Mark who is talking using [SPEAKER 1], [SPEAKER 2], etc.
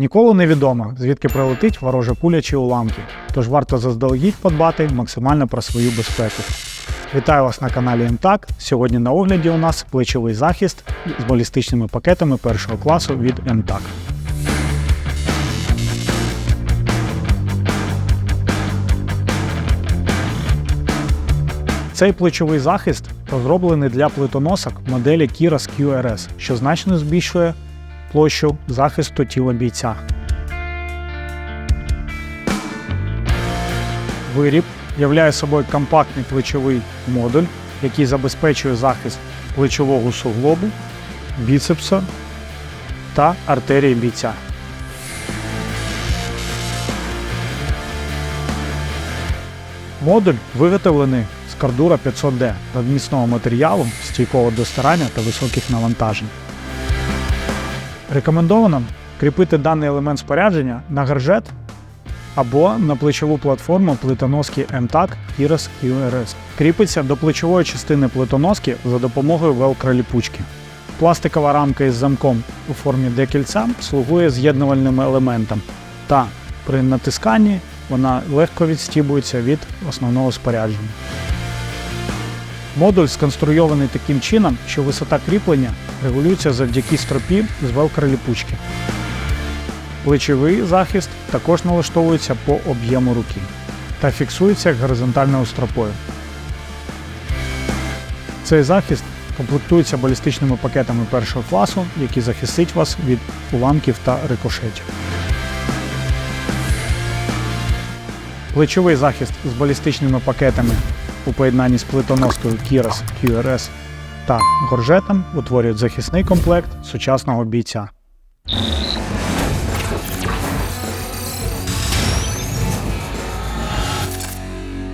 [SPEAKER 1] Ніколи невідомо, звідки прилетить ворожа пуля чи уламки, тож варто заздалегідь подбати максимально про свою безпеку. Вітаю вас на каналі МТАК. Сьогодні на огляді у нас плечовий захист з балістичними пакетами першого класу від МТАК. Цей плечовий захист розроблений для плитоносок моделі Kiras QRS, що значно збільшує площу захисту тіла бійця. Виріб являє собою компактний плечовий модуль, який забезпечує захист плечового суглобу, біцепса та артерії бійця. Модуль виготовлений з кардура 500D надміцного матеріалу, стійкого до старання та високих навантажень. Рекомендовано кріпити даний елемент спорядження на гаржет або на плечову платформу плитоноски MTAC Kiras QRS. Кріпиться до плечової частини плитоноски за допомогою велкроліпучки. Пластикова рамка із замком у формі декільця слугує з'єднувальним елементом, та при натисканні вона легко відстібується від основного спорядження. Модуль сконструйований таким чином, що висота кріплення регулюється завдяки стропі з велкроліпучки. Плечовий захист також налаштовується по об'єму руки та фіксується горизонтальною стропою. Цей захист комплектується балістичними пакетами першого класу, які захистить вас від уламків та рикошетів. Плечовий захист з балістичними пакетами у поєднанні з плитоноскою Кірас QRS та горжетом утворюють захисний комплект сучасного бійця.